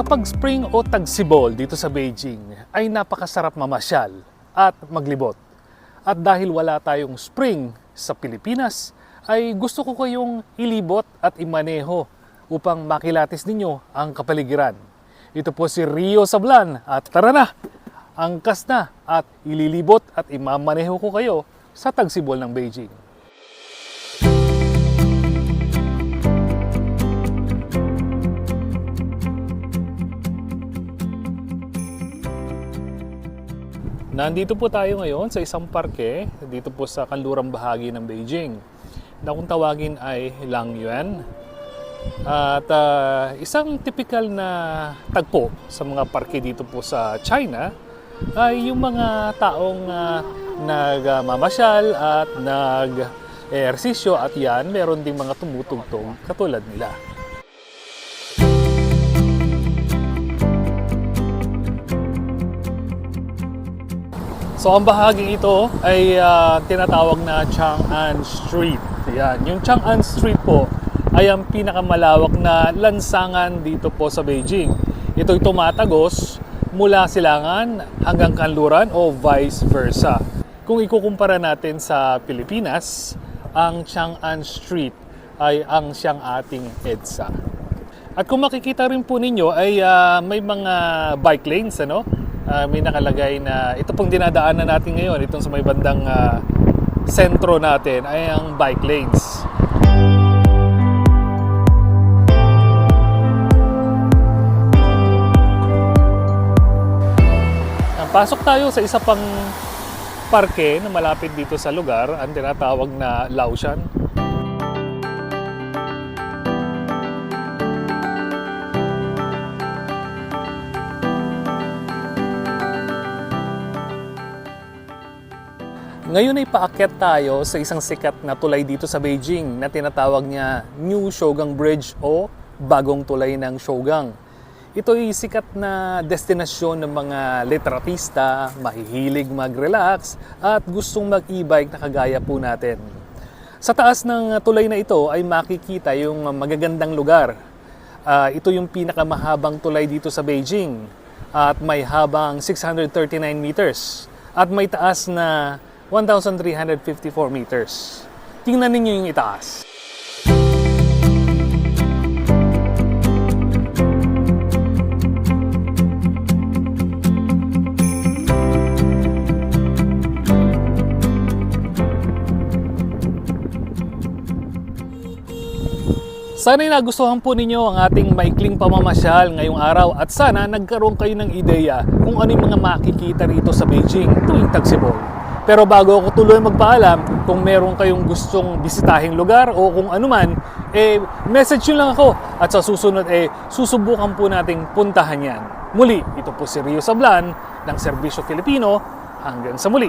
Kapag spring o tagsibol dito sa Beijing ay napakasarap mamasyal at maglibot. At dahil wala tayong spring sa Pilipinas, ay gusto ko kayong ilibot at imaneho upang makilatis ninyo ang kapaligiran. Ito po si Rio Sablan at tara na! Angkas na at ililibot at imamaneho ko kayo sa tagsibol ng Beijing. Nandito po tayo ngayon sa isang parke dito po sa kanlurang bahagi ng Beijing na kung tawagin ay Langyuan. At ah, isang typical na tagpo sa mga parke dito po sa China ay yung mga taong ah, nagmamasyal at nag-ehersisyo at yan meron ding mga tumutugtog katulad nila. So ang bahaging ito ay ah, tinatawag na Chang'an Street. Yan. Yung Chang'an Street po ay ang pinakamalawak na lansangan dito po sa Beijing. Ito'y tumatagos mula Silangan hanggang Kanluran o vice versa. Kung ikukumpara natin sa Pilipinas, ang Chang'an Street ay ang siyang ating EDSA. At kung makikita rin po ninyo ay ah, may mga bike lanes ano. Ah, may nakalagay na ito pong dinadaanan natin ngayon itong sa may bandang ah, sentro natin ay ang bike lanes. Ah, Pasok tayo sa isa pang parke na malapit dito sa lugar, ang tinatawag na Laoshan. Ngayon ay paakyat tayo sa isang sikat na tulay dito sa Beijing na tinatawag niya New Shogang Bridge o Bagong Tulay ng Shogang. Ito ay sikat na destinasyon ng mga litratista, mahihilig mag-relax at gustong mag-e-bike na kagaya po natin. Sa taas ng tulay na ito ay makikita yung magagandang lugar. Ah, ito yung pinakamahabang tulay dito sa Beijing at may habang 639 meters at may taas na 1,354 meters. Tingnan ninyo yung itaas. Sana'y nagustuhan po ninyo ang ating maikling pamamasyal ngayong araw at sana nagkaroon kayo ng ideya kung ano yung mga makikita rito sa Beijing tuwing tagsibol. Pero bago ako tuloy magpaalam, kung meron kayong gustong bisitahing lugar o kung ano man, eh, message nyo lang ako at sa susunod eh, susubukan po nating puntahan yan. Muli, ito po si Rio Sablan ng Serbisyo Filipino. Hanggang sa muli.